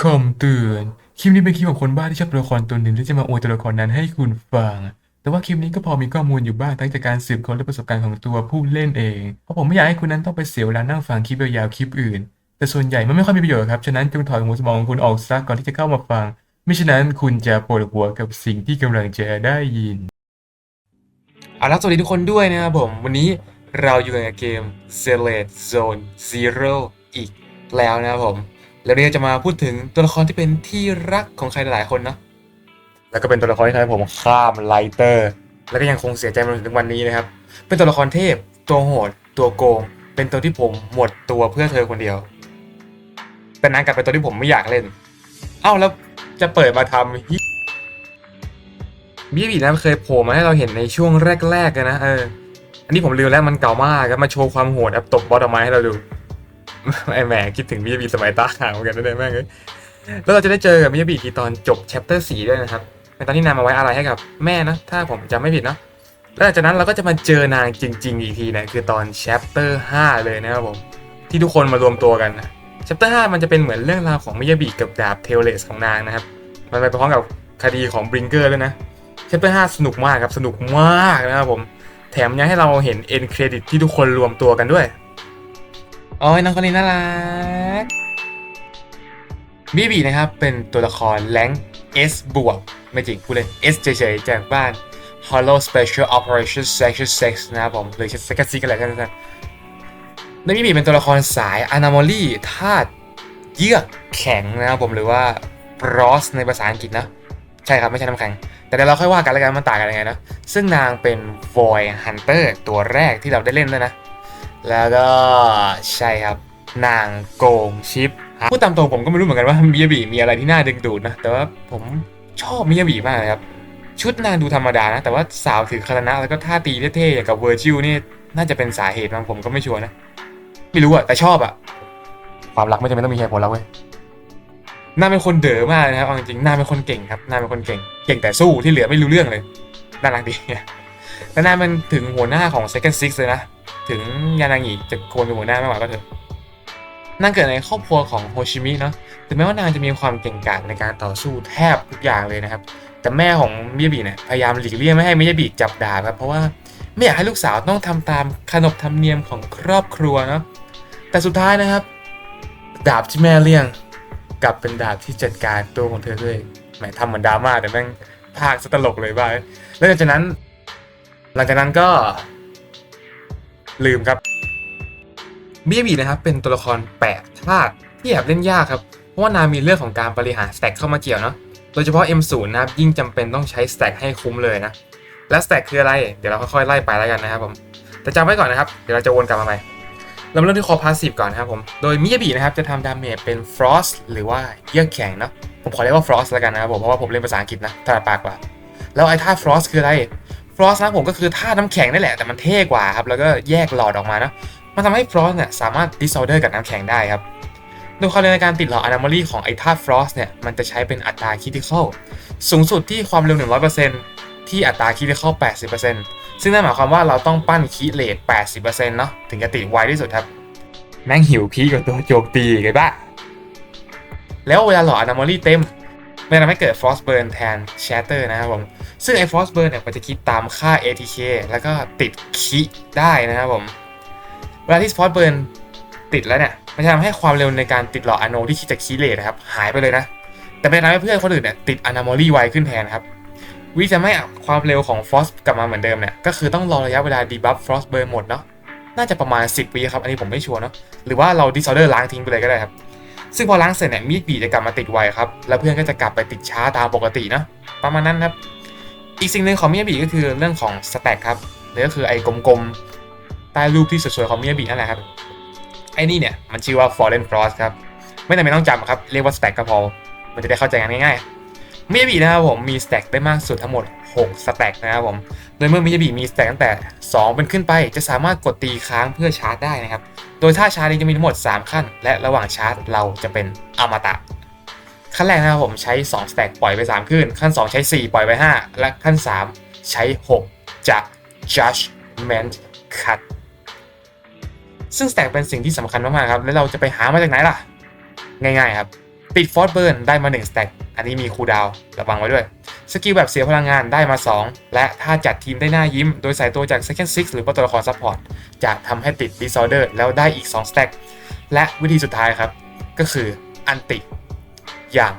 คำเตือน คลิปนี้เป็นคลิปของคนบ้าที่ชอบตัวละครตัวหนึ่งที่จะมาอวยตัวละครนั้นให้คุณฟัง แต่ว่าคลิปนี้ก็พอมีข้อมูลอยู่บ้างทั้งจากการสืบค้นและประสบการณ์ของตัวผู้เล่นเอง เพราะผมไม่อยากให้คุณนั้นต้องไปเสียเวลานั่งฟังคลิปยาวๆคลิปอื่น แต่ส่วนใหญ่มันไม่ค่อยมีประโยชน์ครับ ฉะนั้นจงถอดหัวสมองของคุณออกซะก่อนที่จะเข้ามาฟัง ไม่ฉะนั้นคุณจะปวดหัวกับสิ่งที่กำลังจะได้ยินเอาละสวัสดีทุกคนด้วยนะครับผม วันนี้เราอยู่กันเกม z e l a t Zone Zero อีกแล้วนะครับผม แล้ววันนี้จะมาพูดถึงตัวละครที่เป็นที่รักของใครหลายๆคนเนาะแล้วก็เป็นตัวละครที่ทำให้ผมข้ามไลเตอร์ แล้วก็ยังคงเสียใจมาถึงวันนี้นะครับ เป็นตัวละครเทพ ตัวโหด ตัวโกง เป็นตัวที่ผมหมดตัวเพื่อเธอคนเดียว แต่นั้นกลับเป็นตัวที่ผมไม่อยากเล่น เอ้าแล้วจะเปิดมาทำฮิมิยาบินะเคยโผล่มาให้เราเห็นในช่วงแรกๆเลยนะเออ อันนี้ผมลืมแล้วมันเก่ามากครับมาโชว์ความโหดแบบตบบอสออกมาให้เราดู ไอแหมคิดถึงมิยาบิสมัยตาขาวเหมือนกันได้แม่งเลยแล้วเราจะได้เจอกับมิยาบิทีตอนจบ chapter 4ด้วยนะครับในตอนที่นางมาไว้อะไรให้กับแม่นะ ถ้าผมจำไม่ผิดเนาะแล้วหลังจากนั้นเราก็จะมาเจอนางจริง ๆ อีกทีนี่ยคือตอน chapter 5เลยนะครับผมที่ทุกคนมารวมตัวกันนะ chapter 5มันจะเป็นเหมือนเรื่องราวของมิยาบิกับดาบเทเลสของนางนะครับมันไปพร้อมกับคดีของบริงเกอร์ด้วยนะเชปเปอร์ห้าสนุกมากครับสนุกมากนะครับผมแถมยังให้เราเห็นเอ็นเครดิตที่ทุกคนรวมตัวกันด้วย โอ้ยน้องคนนี้น่ารักบีบีนะครับเป็นตัวละครแรงค์ S บวกไม่จริงพูดเลย S เฉยๆจากบ้าน Hollow Special Operations Section 6นะครับผมหรือ Section 6กันแหละท่านๆในบีบีเป็นตัวละครสาย Anomaly ธาตุเยือกแข็งนะครับผมหรือว่า Frost ในภาษาอังกฤษนะ ใช่ครับ ไม่ใช่น้ำแข็ง แต่เดี๋ยวเราค่อยว่ากันแล้วกันมันต่างกันยังไงนะ ซึ่งนางเป็น Void Hunter ตัวแรกที่เราได้เล่นด้วยนะ แล้วก็ใช่ครับ นางโกงชิปพูดตามตรงผมก็ไม่รู้เหมือนกันว่ามิยาบิมีอะไรที่น่าดึงดูดนะ แต่ว่าผมชอบมิยาบิมากเลยครับ ชุดนางดูธรรมดานะ แต่ว่าสาวถือคาตานะแล้วก็ท่าตีเท่ๆอย่างกับเวอร์จิลนี่น่าจะเป็นสาเหตุมั้งผมก็ไม่ชัวร์นะ ไม่รู้อะแต่ชอบอะความรักไม่จำเป็นต้องมีเหตุผลแล้วเว้ยนางเป็นคนเด๋อมากนะครับเอาจริงๆนางเป็นคนเก่งครับนางเป็นคนเก่ง เก่งแต่สู้ที่เหลือไม่รู้เรื่องเลยน่ารักดีแต่นางมันถึงหัวหน้าของ Second Six เลยนะ ถึงยานางิจะควรเป็นหัวหน้ามากกว่าก็เถอะนางเกิดในครอบครัวของโฮชิมิเนาะถึงแม้ว่านางจะมีความเก่งกาจในการต่อสู้แทบทุกอย่างเลยนะครับ แต่แม่ของมิยาบิเนี่ยพยายามหลีกเลี่ยงไม่ให้มิยาบิจับดาบครับเพราะว่าไม่อยากให้ลูกสาวต้องทำตามขนบธรรมเนียมของครอบครัวเนาะแต่สุดท้ายนะครับ ดาบที่แม่เลี่ยงกลับเป็นดาบที่จัดการตัวของเธอด้วยแหมทำเหมือนดราม่าแต่แม่งภาคตลกเลยบ้าแล้วหลังจากนั้น หลังจากนั้นก็ ลืมครับมิยาบินะครับเป็นตัวละครแปลกธาตุที่แอบเล่นยากครับ เพราะว่านางมีเรื่องของการบริหารสแต็กเข้ามาเกี่ยวเนาะโดยเฉพาะ M0 นะครับยิ่งจำเป็นต้องใช้สแต็กให้คุ้มเลยนะ และสแต็กคืออะไร เดี๋ยวเราค่อยๆไล่ไปแล้วกันนะครับผมแต่จำไว้ก่อนนะครับ เดี๋ยวเราจะวนกลับมาใหม่เรามเริ่มที่คอพาสซีฟก่อนนะครับผม โดยมิยาบินะครับจะทำดาเมจเป็น Frost หรือว่าเยือกแข็งเนาะผมขอเรียกว่า Frost แล้วกันนะครับผมเพราะว่าผมเรียนภาษาอังกฤษนะถนัดปากกว่า แล้วไอ้ท่า Frost คืออะไร Frost นะผมก็คือท่าน้ำแข็งนี่แหละแต่มันเท่กว่าครับแล้วก็แยกหลอดออกมาเนาะมันทำให้ Frost เนี่ยสามารถ disorder กับน้ำแข็งได้ครับโดยความเร็วในการติดหลอด anomaly ของไอ้ธาตุ Frost เนี่ยมันจะใช้เป็นอัตรา critical สูงสุดที่ความเร็ว 100%ที่อัตรา critical 80%ซึ่งนั่นหมายความว่าเราต้องปั้นคีเลท80%เนาะถึงจะติดไวที่สุดครับ แม่งหิวพีกว่าตัวโจมตีไงบ้าแล้วเวลาหลอด anomaly เต็ม มันทำให้เกิด frost burn แทน shatter นะครับผม ซึ่งไอ้ frost burn เนี่ยมันจะคิดตามค่า ATK แล้วก็ติดคีได้นะครับผม เวลาที่ frost burn ติดแล้วเนี่ย มันจะทำให้ความเร็วในการติดหลอด ano ที่คิดจากคีเลทนะครับ หายไปเลยนะ แต่เป็นทำให้เพื่อนคนอื่นเนี่ยติด anomaly ไวขึ้นแทนครับ วิธีจะไม่เอาความเร็วของ frost กลับมาเหมือนเดิมเนี่ย ก็คือต้องรอระยะเวลา debuff frost burn หมดเนาะ น่าจะประมาณ 10วิครับ อันนี้ผมไม่ชัวร์เนาะ หรือว่าเรา disorder ล้างทิ้งไปเลยก็ได้ครับ ซึ่งพอล้างเสร็จเนี่ยมีดบีจะกลับมาติดไวครับ แล้วเพื่อนก็จะกลับไปติดช้าตามปกตินะ ประมาณนั้นครับ อีกสิ่งหนึ่งของมิยาบิก็คือเรื่องของสแต็กครับหรือก็คือไอ้กลมๆใต้รูปที่สวยๆของมิยาบินั่นแหละครับ ไอ้นี่เนี่ยมันชื่อว่า Fallen Frost ครับ ไม่จำเป็นต้องจำครับ เรียกว่าสแต็กก็พอ มันจะได้เข้าใจกันง่ายๆมิยาบินะครับผมมีสแต็กได้มากสุดทั้งหมด6สแต็กนะครับผม โดยเมื่อมิยาบิมีสแต็กตั้งแต่ 2 เป็นขึ้นไปจะสามารถกดตีค้างเพื่อชาร์จได้นะครับ โดยท่าชาร์จนี้จะมีทั้งหมด 3 ขั้น และระหว่างชาร์จเราจะเป็นอมตะ ขั้นแรกนะครับผมใช้2 stack ปล่อยไป 3 ขึ้น ขั้น 2 ใช้ 4 ปล่อยไป 5 และขั้น 3 ใช้ 6 จะ judgment cut ซึ่ง stack เป็นสิ่งที่สำคัญมากๆครับ แล้วเราจะไปหามาจากไหนล่ะ ง่ายๆครับ ติดฟอสเบิร์นได้มา1สแต็กอันนี้มีคูดาวระวังไว้ด้วย สกิลแบบเสียพลังงานได้มา 2 และถ้าจัดทีมได้หน้ายิ้ม โดยใส่ตัวจาก Second Six หรือว่าตัวละครซัพพอร์ตจะทำให้ติด Disorder แล้วได้อีก 2 สแต็กและวิธีสุดท้ายครับ ก็คืออันติ อย่าง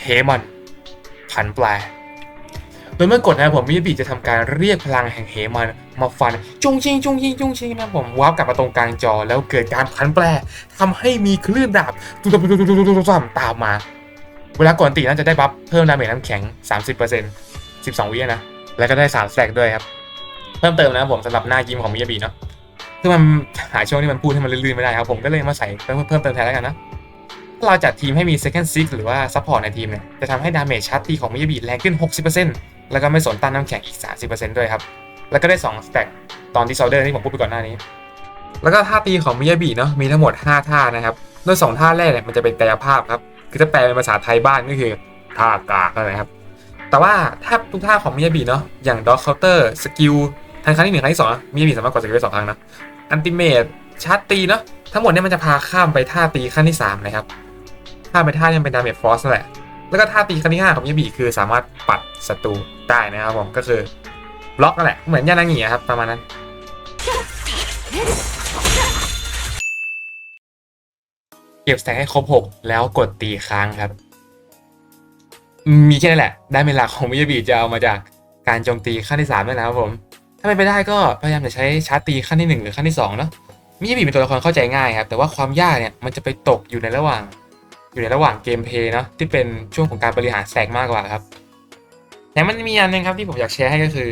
เฮมอนผันแปรโดยเมื่อกดนะผมมิยาบิจะทำการเรียกพลังแห่งเหมัน มาฟันจุงชิงจุงชิงจุงชิงนะผมวาร์ปกลับมาตรงกลางจอแล้วเกิดการพันแปรทำให้มีคลื่นดาบตุ้มตุ้มตุ้มตุ้มตุ้มตามมา เวลากดอันติน่าจะได้บัฟเพิ่มดาเมจน้ำแข็ง 30% 12 วินะ แล้วก็ได้3สแต็กด้วยครับ เพิ่มเติมนะผมสำหรับหน้ายิ้มของมิยาบิเนาะคือมันหาช่วงที่มันพูดให้มันลื่นๆไม่ได้ครับผมก็เลยมาใส่เพิ่มเติมแทนแล้วกันนะถ้าเราจัดทีมให้มี second six หรือว่า support ในทีมเนี่ย จะทำให้ดาเมจชาร์จตีของมิยาบิแรงขึ้น 60%แล้วก็ไม่สนต้านน้ำแข็งอีก 30%ด้วยครับ แล้วก็ได้2 stack ตอนที่ s ซ l เดอร์ที่ผมพูดไปก่อนหน้านี้ แล้วก็ท่าตีของมิยาบิเนาะมีทั้งหมด 5 ท่านะครับโดย2ท่าแรกเนี่ยมันจะเป็นกายภาพครับคือถ้าแปลเป็นภาษาไทยบ้านก็คือท่ากากอะครับแต่ว่าถ้าทุกท่าของมิยาบิเนาะอย่างด o กเคาน์เตอร์สกิลทั้งครั้งที่หนึ่งครั้งที่สองมิยาบิสามารถกดสกิลได้สองครั้งนะอันติเมตชาร์จตีเนาะทั้งหมดเนี่ยมันจะพาข้ามไปท่าตีขั้นที่สามนะครับท่าเป็นท่ายังเป็นดาเมจฟอสนั่นแหละแล้วก็ท่าตีครั้งที่5ของมิยาบิคือสามารถปัดศัตรูได้นะครับผมก็คือ บล็อกนั่นแหละ เหมือนยานางิอครับ ประมาณนั้น เก็บแต็กให้ครบ 6 แล้วกดตีค้างครับ มีแค่นั้นแหละ ได้เวลาของมิยาบิจะเอามาจากการโจมตีขั้นที่3นั่นแหละครับผม ถ้าไม่ไปได้ก็พยายามจะใช้ชาร์จตีขั้นที่ 1 หรือขั้นที่2เนาะมิยาบิเป็นตัวละครเข้าใจง่ายครับ แต่ว่าความยากเนี่ยมันจะไปตกอยู่ในระหว่าง อยู่ในระหว่างเกมเพย์เนาะที่เป็นช่วงของการบริหารแสกมากกว่าครับแต่มันมีอันหนึงครับที่ผมอยากแชร์ให้ก็คือ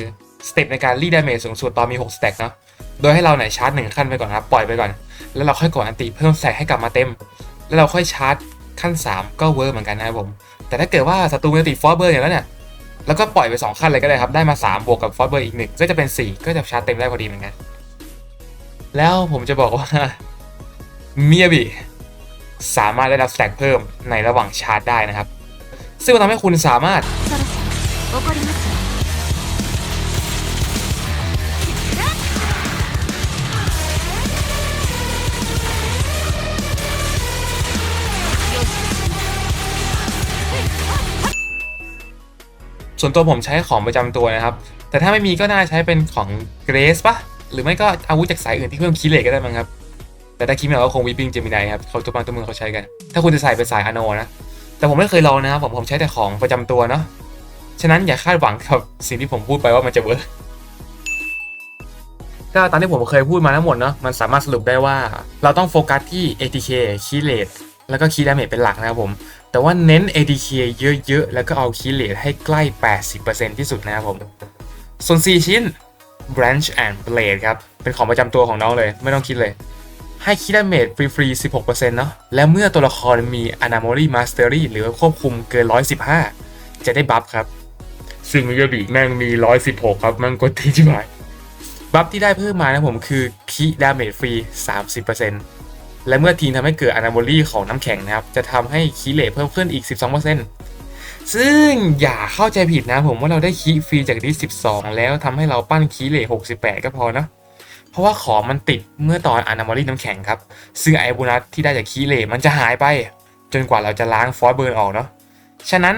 สเต็ปในการรีดดาเมจสูงสุดตอนมี6สแต็กเนาะ โดยให้เราไหนชาร์จหนึ่งขั้นไปก่อนครับปล่อยไปก่อน แล้วเราค่อยกดอันติเพิ่มแสกให้กลับมาเต็ม แล้วเราค่อยชาร์จขั้น 3 ก็เวิร์กเหมือนกันนะครับผม แต่ถ้าเกิดว่าศัตรูมันติฟอสเบอร์อย่างนั้นเนี่ย แล้วก็ปล่อยไป 2 ขั้นเลยก็ได้ครับ ได้มา 3 บวกกับฟอสเบอร์อีกหนึ่งก็จะเป็น 4 ก็จะชาร์จเต็มได้พอดีเหมือนกัน แล้วผมจะบอกว่ามิยาบิสามารถได้รับสแต็กเพิ่มในระหว่างชาร์จได้นะครับ ซึ่งมันทำให้คุณสามารถ ส่วนตัวผมใช้ของประจำตัวนะครับ แต่ถ้าไม่มีก็น่าใช้เป็นของเกรสปะหรือไม่ก็อาวุธจากสายอื่นที่เพิ่มคีเลตก็ได้มั้งครับ แต่ถ้าคิดไม่ออกก็คงวิปปิ้งเจมินายครับเขาตัวบางตัวมือเขาใช้กัน ถ้าคุณจะใส่เป็นสายอโนนะ แต่ผมไม่เคยลองนะครับผมผมใช้แต่ของประจำตัวเนาะ ฉะนั้นอย่าคาดหวังกับสิ่งที่ผมพูดไปว่ามันจะเวิร์กก็ตามที่ผมเคยพูดมาทั้งหมดเนาะ มันสามารถสรุปได้ว่า เราต้องโฟกัสที่ ATK คีเลตแล้วก็คีดาเมจเป็นหลักนะครับผม แต่ว่าเน้น ATK เยอะๆ แล้วก็เอาคีเลตให้ใกล้ 80%ที่สุดนะครับผม ส่วน 4 ชิ้น Branch and Blade ครับ เป็นของประจำตัวของน้องเลย ไม่ต้องคิดเลย ให้คีดาเมจฟรีๆ 16%เนาะ และเมื่อตัวละครมี Anomaly Mastery หรือว่าควบคุมเกิน 115 จะได้บัฟครับ ซึ่งมิยาบิแม่งมี 116 ครับ แม่งกดที่จิ๋วบัฟที่ได้เพิ่มมานะผมคือคีดาเมจฟรี 30% และเมื่อทีมทำให้เกิด Anomaly ของน้ำแข็งนะครับ จะทำให้คีเลเพิ่มขึ้นอีก 12%ซึ่งอย่าเข้าใจผิดนะผมว่าเราได้คีฟรีจากดิส12 แล้วทำให้เราปั้นคีเล68 ก็พอนะเพราะว่าของมันติดเมื่อตอน Anomaly น้ำแข็งครับ ซึ่งไอโบนัสที่ได้จากคีเลมันจะหายไป จนกว่าเราจะล้างฟอสเบิร์นออกเนาะฉะนั้น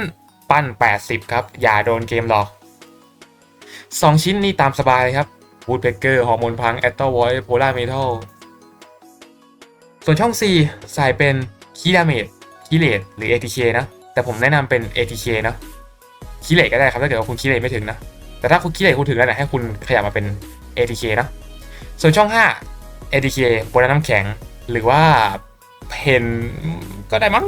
ปั้น 80 ครับ อย่าโดนเกมหลอก 2 ชิ้นนี้ตามสบายเลยครับวูดเพเกอร์ฮอร์โมนพังแอตเตอร์ไวท์โพลาร์เมทัล ส่วนช่อง C ใส่เป็นคีดาเมจคีเลตหรือ ATK นะ แต่ผมแนะนำเป็น ATK เนาะคีเลตก็ได้ครับถ้าเกิดว่าคุณคีเลตไม่ถึงนะ แต่ถ้าคุณคีเลตคุณถึงแล้วเนี่ยให้คุณขยับมาเป็น ATK นะ ส่วนช่อง 5 ATK บนน้ำแข็งหรือว่าเพนก็ได้มั้ง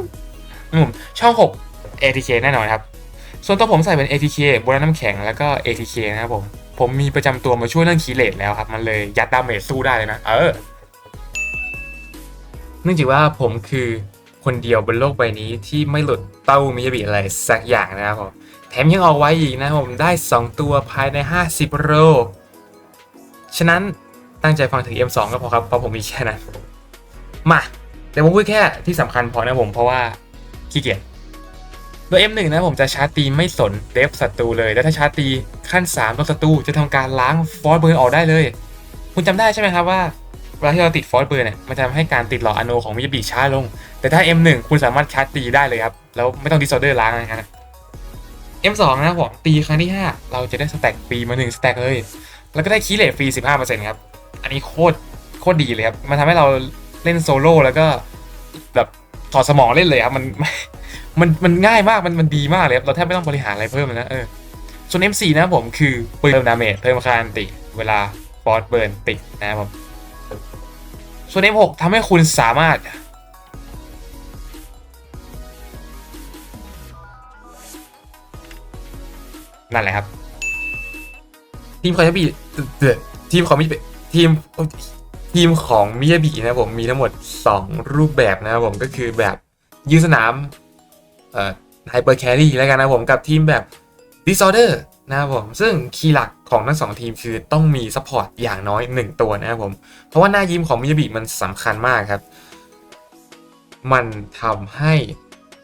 อืมช่อง 6 ATK แน่นอนครับ ส่วนตัวผมใส่เป็น ATK บนน้ำแข็งแล้วก็ ATK นะครับผม ผมมีประจำตัวมาช่วยเรื่องคีเลตแล้วครับ มันเลยยัดดาเมจสู้ได้เลยนะ เออ เนื่องจากว่าผมคือคนเดียวบนโลกใบนี้ที่ไม่หลุดเต้ามิยาบิอะไรสักอย่างนะครับผมแถมยังออกไว้อีกนะผมได้ 2 ตัวภายใน 50โลฉะนั้นตั้งใจฟังถึง M2 ก็พอครับ เพราะผมมีแค่นั้น มาเดี๋ยวผมพูดแค่ที่สำคัญพอนะผมเพราะว่าขี้เกียจโดย M1 นะผมจะชาร์จตีไม่สนเดฟศัตรูเลย แล้วถ้าชาร์จตีขั้น3ตัวศัตรูจะทำการล้างฟอสเบิร์นออกได้เลย คุณจำได้ใช่ไหมครับว่า วลาที่เราติดฟอสเบอร์เนี่ยมันจะทำให้การติดหล่ออโนของมิยาบิช้าลง แต่ถ้า M1 คุณสามารถชาร์จตีได้เลยครับ แล้วไม่ต้องดิสออเดอร์ล้างนะฮะ M2 นะครับผมตีครั้งที่ 5 เราจะได้สแต็กฟรีมา1สแต็กเลย แล้วก็ได้คีย์เลทฟรี 15%ครับ อันนี้โคตรโคตรดีเลยครับ มันทำให้เราเล่นโซโล่แล้วก็แบบถอดสมองเล่นเลยครับ มันมันมันง่ายมาก มันมันดีมากเลยครับ เราแทบไม่ต้องบริหารอะไรเพิ่มเลยนะเออ ส่วน M4 นะผมคือปืนเพิ่มดาเมจเพิ่มคาอันติ เวลาฟอสเบิร์นติดนะครับผม ส่วน M6 ทำให้คุณสามารถ นั่นแหละครับ ทีมของมิยาบิเอ่อทีมของมิทีมทีมของมิยาบินะผมมีทั้งหมด 2 รูปแบบนะครับผมก็คือแบบยืนสนามไฮเปอร์แครี่แล้วกันนะผมกับทีมแบบ Disorder นะครับผมซึ่งคีย์หลักของทั้งสองทีมคือต้องมีซัพพอร์ตอย่างน้อย 1 ตัวนะครับผม เพราะว่าหน้ายิ้มของมิยาบิมันสำคัญมากครับ มันทำให้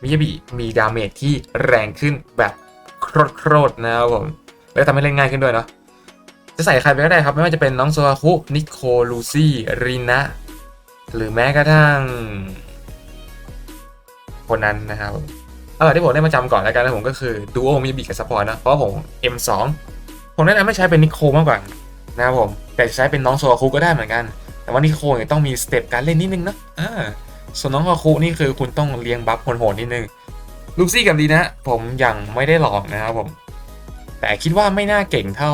มิยาบิมีดาเมจที่แรงขึ้นแบบโคตรๆนะครับผมแล้วทำให้เล่นง่ายขึ้นด้วยเนาะจะใส่ใครไปก็ได้ครับ ไม่ว่าจะเป็นน้องโซอาคุนิโคลูซี่รินะหรือแม้กระทั่งคนนั้นนะครับ เออที่ผมได้มาจำก่อนแล้วกันนะผมก็คือดูโอมิยาบิกับซัพพอร์ตนะเพราะผม M2 ผมแนะนำไม่ใช้เป็นนิโคมากกว่านะครับผมแต่ใช้เป็นน้องโซคุก็ได้เหมือนกัน แต่ว่านิโคเนี่ยต้องมีสเต็ปการเล่นนิดนึงนะอ่าส่วนน้องโซคุนี่คือคุณต้องเลี้ยงบัฟโหดนิดนึงลูซี่กับดีนะ ผมยังไม่ได้ลองนะครับผม แต่คิดว่าไม่น่าเก่งเท่า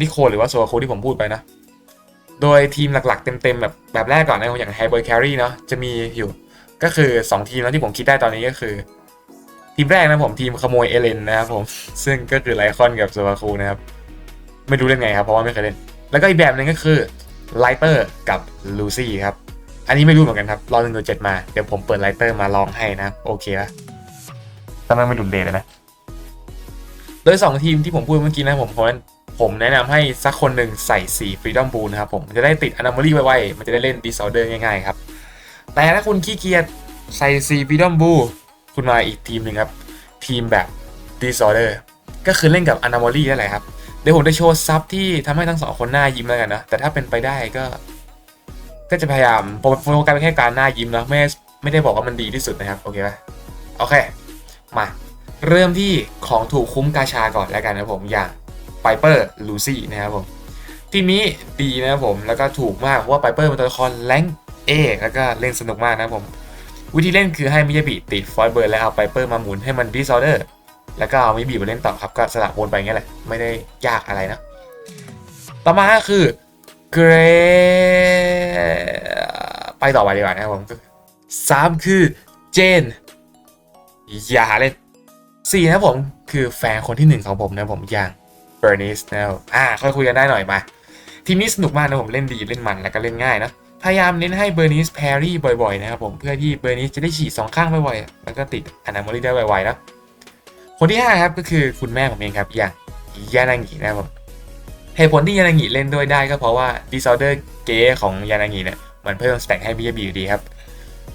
นิโคหรือว่าโซคุที่ผมพูดไปนะ โดยทีมหลักๆเต็มๆแบบแบบแรกก่อนนะอย่างไฮเบอร์แครีเนาะจะมีอยู่ก็คือ 2 ทีมแล้วที่ผมคิดได้ตอนนี้ก็คือ ทีมแรกนะผมทีมขโมยเอเลนนะครับผมซึ่งก็คือไลคอนกับโซอาคุนะครับไม่รู้เล่นไงครับเพราะว่าไม่เคยเล่น แล้วก็อีกแบบหนึงก็คือไลเตอร์กับลูซี่ครับอันนี้ไม่รู้เหมือนกันครับรอหนึ่งตัวเจ็ดมาเดี๋ยวผมเปิดไลเตอร์มาลองให้นะครับโอเคปะถ้ามันไม่หลุดเลทเลยนะโดย 2 ทีมที่ผมพูดเมื่อกี้นะผมผมผมแนะนำให้สักคนหนึ่งใส่สี Freedom Bull นะครับผมมันจะได้ติด Anomaly ไวๆมันจะได้เล่น Disorder ง่ายๆครับ แต่ถ้าคุณขี้เกียจใส่สี Freedom Bull คุณมาอีกทีมหนึ่งครับ ทีมแบบ Disorder ก็คือเล่นกับ Anomaly นั่นแหละครับ เดี๋ยวผมจะโชว์ซับที่ทำให้ทั้งสองคนหน้ายิ้มแล้วกันนะ แต่ถ้าเป็นไปได้ก็ ก็จะพยายามโฟกัสไปแค่การหน้ายิ้มนะไม่ไม่ได้บอกว่ามันดีที่สุดนะครับ โอเคปะโอเค มา เริ่มที่ของถูกคุ้มกาชาก่อนแล้วกันนะผมอย่างไ i เปอร์ลูซี่นะครับผมทีมนี้ดีนะครับผมแล้วก็ถูกมากเพราะว่าไ i เปอร์เป็นตัวละครแรงเอแล้วก็เล่นสนุกมากนะครับผม วิธีเล่นคือให้มิยาบิติดฟอยเบิร์ดแล้วเอาไ i เปอร์มาหมุนให้มันดิสออเดอร์แล้วก็เอามิยาบิมาเล่นต่อครับก็สลับวนไปอย่างเงี้ยแหละ ไม่ได้ยากอะไรนะ ต่อมาคือเกรไปต่อไปดีกว่านะครับผมสามคือเจน อย่าหาเล่นสี่นะผมคือแฟนคนที่หนึ่งของผมนะผมอย่างเบอร์นิสนะครับอ่าค่อยคุยกันได้หน่อยมาทีมนี้สนุกมากนะผมเล่นดีเล่นมันแล้วก็เล่นง่ายนะ พยายามเน้นให้เบอร์นิสแพรรี่บ่อยๆ นะครับผมเพื่อที่เบอร์นิสจะได้ฉีดสองข้างบ่อยๆ แล้วก็ติดอนาโมลีได้ไวๆนะคนที่ห้าครับก็คือคุณแม่ผมเองครับอย่างยานางินะครับผมเหตุผลที่ยานางิเล่นด้วยได้ก็เพราะว่าดิซอเดอร์เกของยานางิเนี่ยมันเพิ่มสแต็กให้บีบีอยู่ดีครับ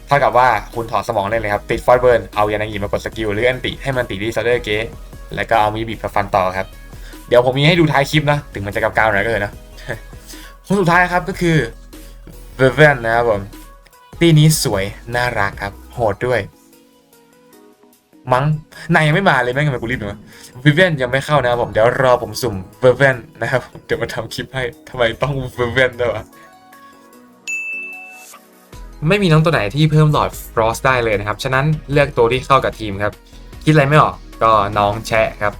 เท่ากับว่าคุณถอดสมองได้เลยครับ ติดฟอร์เบิร์นเอายานางิมากดสกิลหรืออันติให้มันติดดีซอเดอร์เกสแล้วก็เอามีบีบฟันต่อครับเดี๋ยวผมมีให้ดูท้ายคลิปนะถึงมันจะกับกาวหน่อยก็เลยนะคนสุดท้ายครับก็คือ เวเวนนะครับผมตีนี้สวยน่ารักครับ โหดด้วย มั้งนายยังไม่มาเลยแม่งทำไมกูรีบหนูวิเวนยังไม่เข้านะครับผมเดี๋ยวรอผมสุ่มเวเวนนะครับเดี๋ยวมาทำคลิปให้ทำไมต้องเวเวนด้วยวะไม่มีน้องตัวไหนที่เพิ่มหลอดฟรอสได้เลยนะครับ ฉะนั้นเลือกตัวที่เข้ากับทีมครับ คิดอะไรไม่ออกก็น้องแชะครับ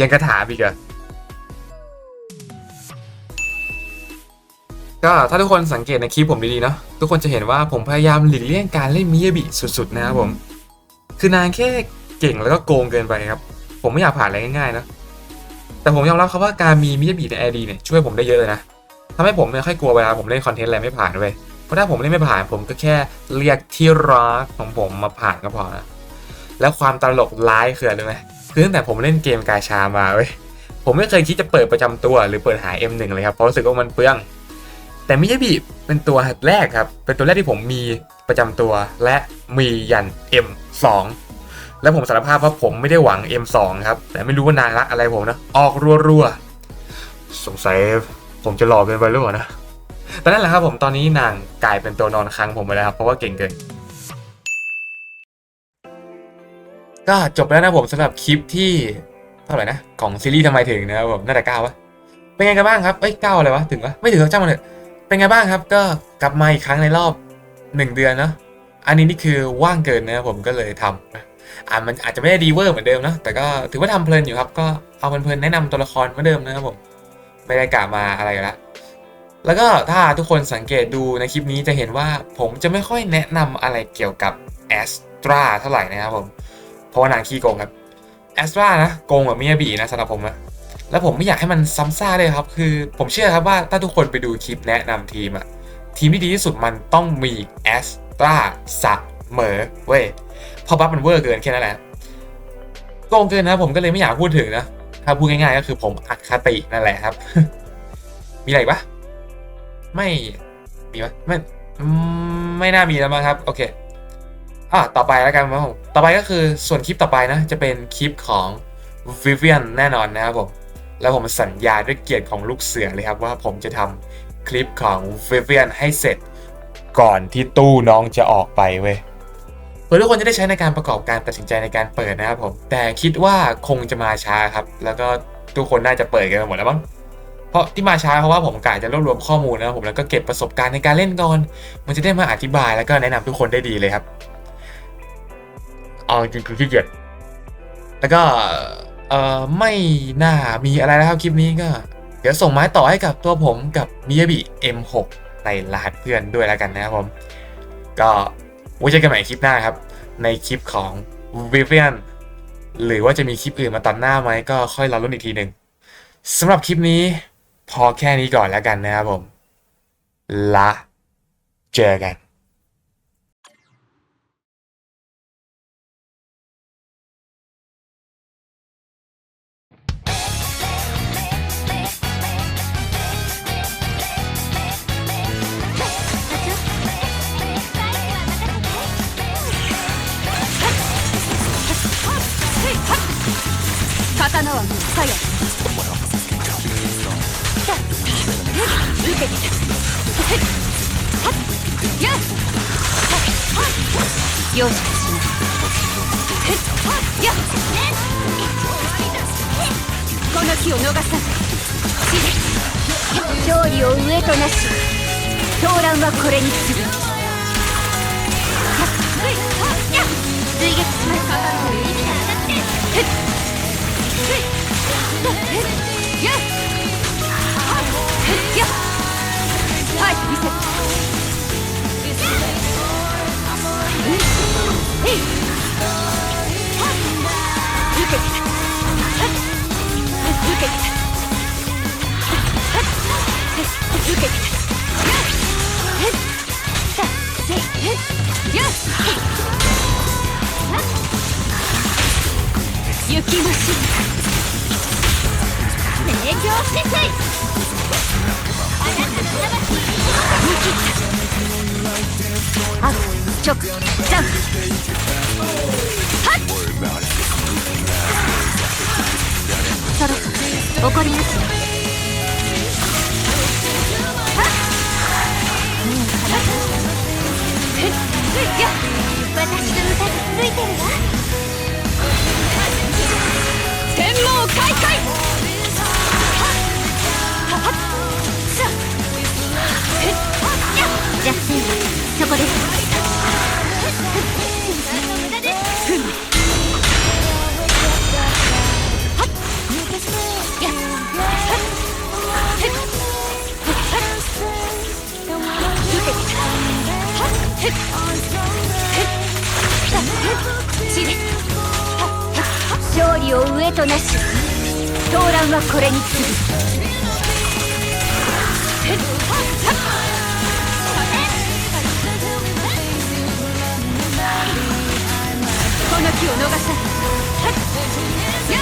ยังกระถามอีกอะ ก็ถ้าทุกคนสังเกตในคลิปผมดีๆเนาะทุกคนจะเห็นว่าผมพยายามหลีกเลี่ยงการเล่นมิยาบิสุดๆนะครับผม คือนางแค่เก่งแล้วก็โกงเกินไปครับ ผมไม่อยากผ่านอะไรง่ายๆนะแต่ผมยอมรับครับว่าการมีมิยาบิในแอดีเนี่ยช่วยผมได้เยอะเลยนะทำให้ผมไม่ค่อยกลัวเวลาผมเล่นคอนเทนต์อะไรไม่ผ่านเว้ยเพราะถ้าผมเล่นไม่ผ่านผมก็แค่เรียกที่รักของผมมาผ่านก็พอนะแล้วความตลกร้ายคืออะไรรู้ไหมคือตั้งแต่ผมเล่นเกมกาชามาเว้ยผมไม่เคยคิดจะเปิดประจำตัวหรือเปิดหา M1 เลยครับเพราะรู้สึกว่ามันเปลือง แต่มิยาบิเป็นตัวแรกครับ เป็นตัวแรกที่ผมมีประจำตัวและมียัน M2 และผมสารภาพว่าผมไม่ได้หวัง M2 ครับ แต่ไม่รู้ว่านางรักอะไรผมนะ ออกรัวๆ สงสัยผมจะหล่อเกินไปหรือเปล่านะแต่นั่นแหละครับผมตอนนี้นางกลายเป็นตัวนอนค้างผมไปแล้วครับ เพราะว่าเก่งเกินก็จบแล้วนะผมสำหรับคลิปที่เท่าไหร่นะ ของซีรีส์ทำไมถึงนะครับผมน่าจะเก้าวะเป็นไงกันบ้างครับเอ้ยเก้าอะไรวะถึงวะไม่ถึงเจ้างมันเถอะ เป็นไงบ้างครับก็กลับมาอีกครั้งในรอบหนึ่งเดือนเนาะอันนี้นี่คือว่างเกินนะผมก็เลยทำอ่ามันอาจจะไม่ได้ดีเวอร์เหมือนเดิมนะแต่ก็ถือว่าทำเพลินอยู่ครับ ก็เอาเพลินๆแนะนำตัวละครเหมือนเดิมนะครับผมไม่ได้กะมาอะไรละแล้วก็ถ้าทุกคนสังเกตดูในคลิปนี้จะเห็นว่าผมจะไม่ค่อยแนะนำอะไรเกี่ยวกับแอสตราเท่าไหร่นะครับผมเพราะว่านางขี้โกงครับแอสตรานะโกงแบบมิยาบีนะสำหรับผมนะ แล้วผมไม่อยากให้มันซ้ำซ่ากเลยครับ คือผมเชื่อครับว่าถ้าทุกคนไปดูคลิปแนะนำทีมอะทีมที่ดีที่สุดมันต้องมีแอสตราสเมอเว้ยพราะบัฟมันเวอร์เกินแค่นั้นแหละโกงเกินนะผมก็เลยไม่อยากพูดถึงนะถ้าพูดง่ายๆก็คือผมอคตินั่นแหละครับ มีอะไรปะไม่มีปะไม่ไม่น่ามีแล้วมั้งครับ โอเคอะต่อไปแล้วกันครับผมต่อไปก็คือส่วนคลิปต่อไปนะ จะเป็นคลิปของ Vivian แน่นอนนะครับผม แล้วผมสัญญาด้วยเกียรติของลูกเสือเลยครับว่าผมจะทำคลิปของ Vivian ให้เสร็จก่อนที่ตู้น้องจะออกไปเว้ยเพื่อทุกคนจะได้ใช้ในการประกอบการตัดสินใจในการเปิดนะครับผม แต่คิดว่าคงจะมาช้าครับ แล้วก็ทุกคนน่าจะเปิดกันหมดแล้วมั้งเพราะที่มาช้าเพราะว่าผมกะจะรวบรวมข้อมูลนะครับผมแล้วก็เก็บประสบการณ์ในการเล่นก่อน มันจะได้มาอธิบายแล้วก็แนะนำทุกคนได้ดีเลยครับเอาจริงคือขี้เกียจแล้วก็ เอ่อไม่น่ามีอะไรแล้วครับคลิปนี้ก็ เดี๋ยวส่งไม้ต่อให้กับตัวผมกับมิยาบิ M6 ในรหัสเพื่อนด้วยแล้วกันนะครับผม ก็ไว้เจอกันใหม่คลิปหน้าครับ ในคลิปของ Vivian หรือว่าจะมีคลิปอื่นมาตัดหน้าไหมก็ค่อยรอรุ่นอีกทีหนึ่งสำหรับคลิปนี้พอแค่นี้ก่อนแล้วกันนะครับผม ละ เจอกัน ない勝利を上となし。狂乱はこれにする。追撃しますはい見せえい受けて受けて受けて行きましょう。影響してせいあなたの魂見切ったアウト直ジャンプはっそろそろ怒りますよよ。私の歌がついてるわ。天網開会。を逃した